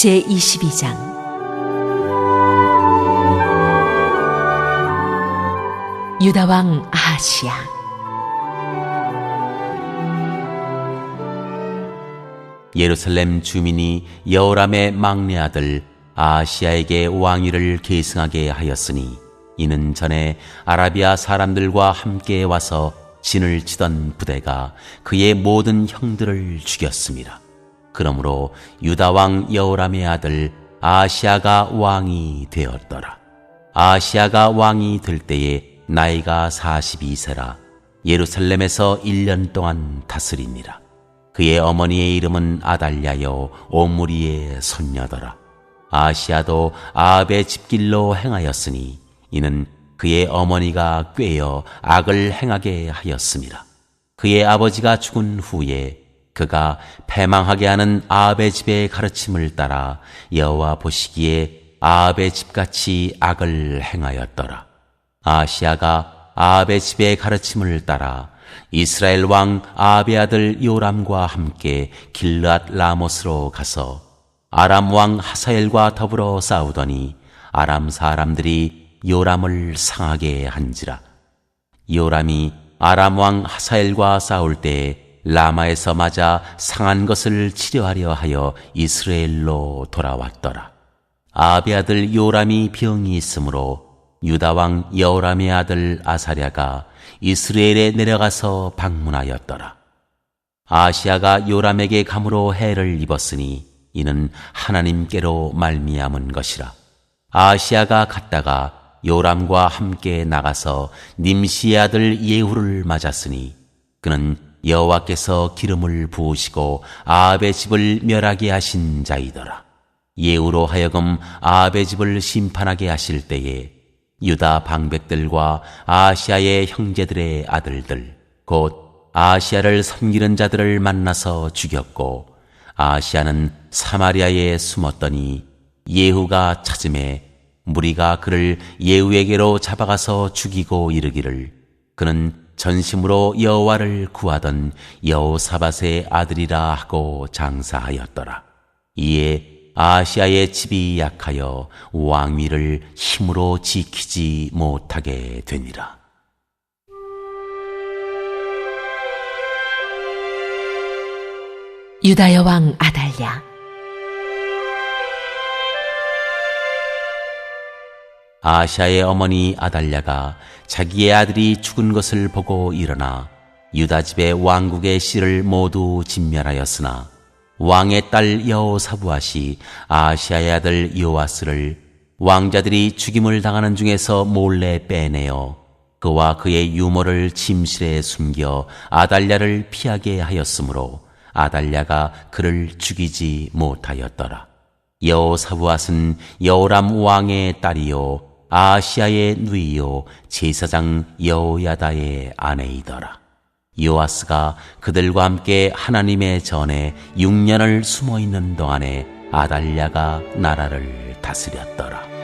제22장 유다왕 아하시야 예루살렘 주민이 여호람의 막내 아들 아시아에게 왕위를 계승하게 하였으니 이는 전에 아라비아 사람들과 함께 와서 진을 치던 부대가 그의 모든 형들을 죽였습니다. 그러므로 유다 왕 여호람의 아들 아시아가 왕이 되었더라. 아시아가 왕이 될 때에 나이가 42세라 예루살렘에서 1년 동안 다스리니라. 그의 어머니의 이름은 아달랴요 오므리의 손녀더라. 아시아도 아합의 집길로 행하였으니 이는 그의 어머니가 꾀어 악을 행하게 하였습니다. 그의 아버지가 죽은 후에 그가 패망하게 하는 아합의 집의 가르침을 따라 여호와 보시기에 아합의 집같이 악을 행하였더라. 아시아가 아합의 집의 가르침을 따라 이스라엘 왕 아합의 아들 요람과 함께 길앗 라모스로 가서 아람 왕 하사엘과 더불어 싸우더니 아람 사람들이 요람을 상하게 한지라. 요람이 아람 왕 하사엘과 싸울 때 라마에서 맞아 상한 것을 치료하려 하여 이스라엘로 돌아왔더라. 아베 아들 요람이 병이 있으므로 유다 왕 여호람의 아들 아사랴가 이스라엘에 내려가서 방문하였더라. 아시아가 요람에게 감으로 해를 입었으니 이는 하나님께로 말미암은 것이라. 아시아가 갔다가 요람과 함께 나가서 님시의 아들 예후를 맞았으니 그는 여호와께서 기름을 부으시고 아합의 집을 멸하게 하신 자이더라. 예후로 하여금 아합의 집을 심판하게 하실 때에 유다 방백들과 아시아의 형제들의 아들들 곧 아시아를 섬기는 자들을 만나서 죽였고 아시아는 사마리아에 숨었더니 예후가 찾음에 무리가 그를 예후에게로 잡아가서 죽이고 이르기를 그는 전심으로 여호와를 구하던 여호사밧의 아들이라 하고 장사하였더라. 이에 아시아의 집이 약하여 왕위를 힘으로 지키지 못하게 되니라. 유다여 왕 아달랴 아시아의 어머니 아달랴가 자기의 아들이 죽은 것을 보고 일어나 유다 집의 왕국의 씨를 모두 진멸하였으나 왕의 딸 여호사부아시 아시아의 아들 요아스를 왕자들이 죽임을 당하는 중에서 몰래 빼내어 그와 그의 유모를 침실에 숨겨 아달랴를 피하게 하였으므로 아달랴가 그를 죽이지 못하였더라. 여호사부앗은 여호람 왕의 딸이요 아시아의 누이요 제사장 여호야다의 아내이더라. 요아스가 그들과 함께 하나님의 전에 6년을 숨어 있는 동안에 아달랴가 나라를 다스렸더라.